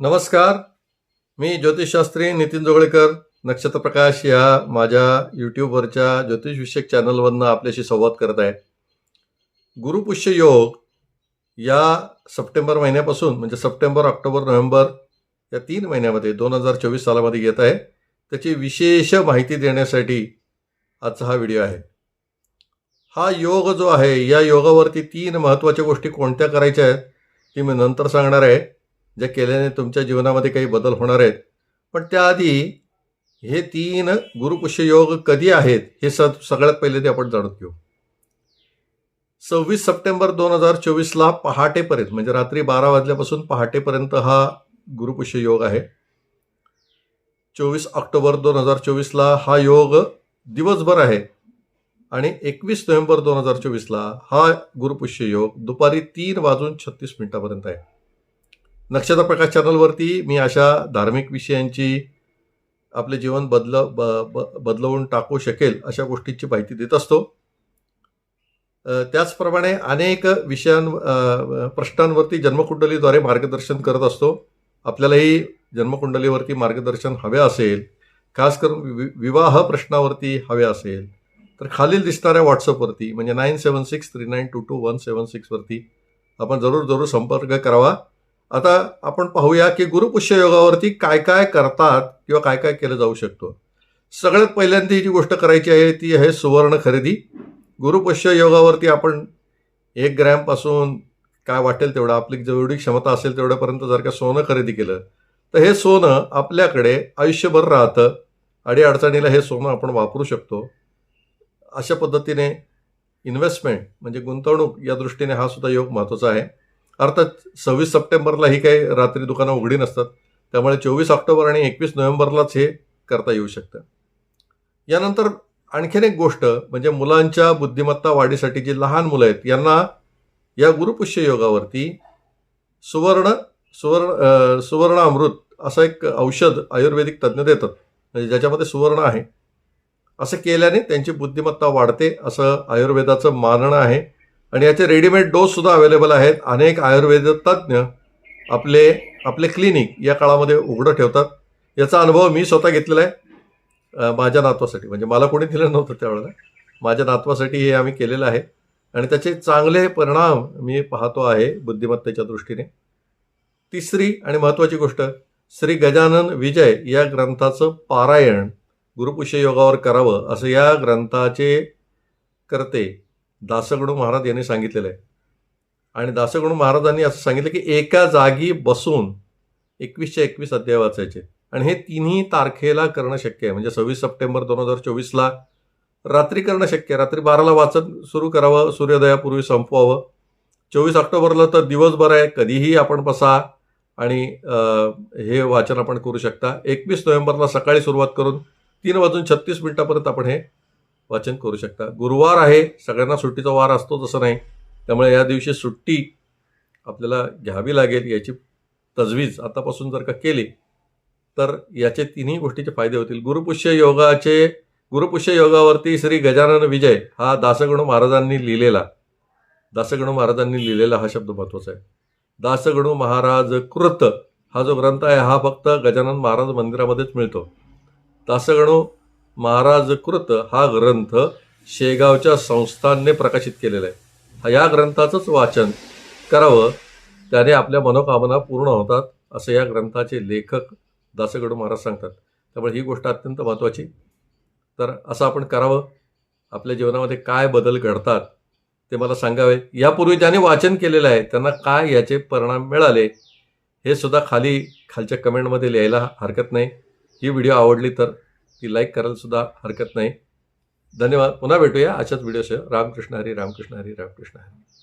नमस्कार. मी ज्योतिषशास्त्री नितीन जोगळेकर नक्षत्र प्रकाश या माझ्या यूट्यूबवरच्या ज्योतिषविषयक चॅनलवरनं आपल्याशी संवाद करत आहे. गुरुपुष्य योग या सप्टेंबर महिन्यापासून म्हणजे सप्टेंबर ऑक्टोबर नोव्हेंबर या तीन महिन्यामध्ये दोन हजार चोवीस सालामध्ये येत आहे. त्याची विशेष माहिती देण्यासाठी आजचा हा व्हिडिओ आहे. हा योग जो आहे या योगावरती तीन महत्त्वाच्या गोष्टी कोणत्या करायच्या आहेत ती मी नंतर सांगणार आहे. ज्या केल्याने तुमच्या जीवनामध्ये काही बदल होणार आहेत. पण त्याआधी हे तीन गुरुपुष्य योग कधी आहेत हे स सगळ्यात पहिले ते आपण जाणून घेऊ. सव्वीस सप्टेंबर दोन हजार चोवीसला पहाटेपर्यंत म्हणजे रात्री बारा वाजल्यापासून पहाटेपर्यंत हा गुरुपुष्य योग आहे. चोवीस ऑक्टोबर दोन हजार चोवीसला हा योग दिवसभर आहे. आणि एकवीस नोव्हेंबर दोन हजार चोवीसला हा गुरुपुष्य योग दुपारी तीन वाजून छत्तीस मिनिटापर्यंत आहे. नक्षत्र प्रकाश चॅनलवरती मी अशा धार्मिक विषयांची आपले जीवन बदल ब ब बदलवून टाकू शकेल अशा गोष्टींची माहिती देत असतो. त्याचप्रमाणे अनेक विषयां प्रश्नांवरती जन्मकुंडलीद्वारे मार्गदर्शन करत असतो. आपल्यालाही जन्मकुंडलीवरती मार्गदर्शन हवे असेल खास करून वि विवाह प्रश्नावरती हवे असेल. तर खालील दिसणाऱ्या व्हॉट्सअपवरती म्हणजे nine seven six three nine two two one seven सिक्सवरती आपण जरूर जरूर संपर्क करावा. आता आपण पाहूया की गुरुपुष्य योगावरती काय काय करतात किंवा काय काय केलं जाऊ शकतो. सगळ्यात पहिल्यांदा जी गोष्ट करायची आहे ती आहे सुवर्ण खरेदी. गुरुपुष्य योगावरती आपण एक ग्रॅमपासून काय वाटेल तेवढं आपली जेवढी क्षमता असेल तेवढ्यापर्यंत जर का सोनं खरेदी केलं तर हे सोनं आपल्याकडे आयुष्यभर राहतं. अडीअडचणीला हे सोनं आपण वापरू शकतो. अशा पद्धतीने इन्व्हेस्टमेंट म्हणजे गुंतवणूक या दृष्टीने हा सुद्धा योग महत्त्वाचा आहे. अर्थात सव्वीस सप्टेंबरला ही काही रात्री दुकानं उघडी नसतात. त्यामुळे चोवीस ऑक्टोबर आणि एकवीस नोव्हेंबरलाच हे करता येऊ शकतं. यानंतर आणखीन एक गोष्ट म्हणजे मुलांच्या बुद्धिमत्ता वाढीसाठी जी लहान मुलं आहेत यांना या गुरुपुष्य योगावरती सुवर्ण सुवर्ण सुवर्ण अमृत असं एक औषध आयुर्वेदिक तज्ज्ञ देतात. म्हणजे ज्याच्यामध्ये सुवर्ण आहे. असं केल्याने त्यांची बुद्धिमत्ता वाढते असं आयुर्वेदाचं मानणं आहे. आणि याचे रेडीमेड डोस सुद्धा अवेलेबल आहेत. अनेक आयुर्वेद तज्ज्ञ आपले आपले क्लिनिक या काळामध्ये उघडं ठेवतात. याचा अनुभव मी स्वतः घेतलेला आहे. माझ्या नातवासाठी. म्हणजे मला कोणी दिलं नव्हतं त्यावेळेला. माझ्या नातवासाठी हे आम्ही केलेलं आहे. आणि त्याचे चांगले परिणाम मी पाहतो आहे बुद्धिमत्तेच्या दृष्टीने. तिसरी आणि महत्त्वाची गोष्ट श्री गजानन विजय या ग्रंथाचं पारायण गुरुपुष्य योगावर करावं असं या ग्रंथाचे करते दासगणू महाराज यांनी सांगितलेलं आहे. आणि दासगणू महाराजांनी असं सांगितलं की एका जागी बसून एकवीसशे एकवीस अध्याय वाचायचे. आणि हे तिन्ही तारखेला करणं शक्य आहे. म्हणजे सव्वीस सप्टेंबर दोन हजार चोवीसला रात्री करणं शक्य आहे. रात्री बाराला वाचन सुरू करावं सूर्योदयापूर्वी संपवावं. चोवीस ऑक्टोबरला तर दिवसभर आहे. कधीही आपण बसा आणि हे वाचन आपण करू शकता. एकवीस नोव्हेंबरला सकाळी सुरुवात करून तीन वाजून छत्तीस मिनिटापर्यंत आपण हे वाचन करू शकता. गुरुवार आहे सगळ्यांना सुट्टीचा वार असतो तसं नाही. त्यामुळे या दिवशी सुट्टी आपल्याला घ्यावी लागेल याची तजवीज आतापासून जर का केली तर याचे तिन्ही गोष्टीचे फायदे होतील. गुरुपुष्य योगाचे गुरुपुष्य योगावरती श्री गजानन विजय हा दासगणू महाराजांनी लिहिलेला. दासगणू महाराजांनी लिहिलेला हा शब्द महत्त्वाचा आहे. दासगणू महाराज कृत हा जो ग्रंथ आहे हा फक्त गजानन महाराज मंदिरामध्येच मिळतो. दासगणू महाराज कृत हा ग्रंथ शेगावच्या संस्थानने प्रकाशित केलेला आहे. हा या ग्रंथाचंच वाचन करावं. त्याने आपल्या मनोकामना पूर्ण होतात असं या ग्रंथाचे लेखक दासगडू महाराज सांगतात. त्यामुळे ही गोष्ट अत्यंत महत्त्वाची तर असं आपण करावं. आपल्या जीवनामध्ये काय बदल घडतात ते मला सांगावे. यापूर्वी ज्याने वाचन केलेलं आहे त्यांना काय याचे परिणाम मिळाले हे सुद्धा खाली खालच्या कमेंटमध्ये लिहायला हरकत नाही. ही व्हिडिओ आवडली तर ती लाईक करायला सुद्धा हरकत नाही. धन्यवाद. पुन्हा भेटूया अशाच व्हिडिओसह रामकृष्ण हरी रामकृष्ण हरी रामकृष्ण हरी.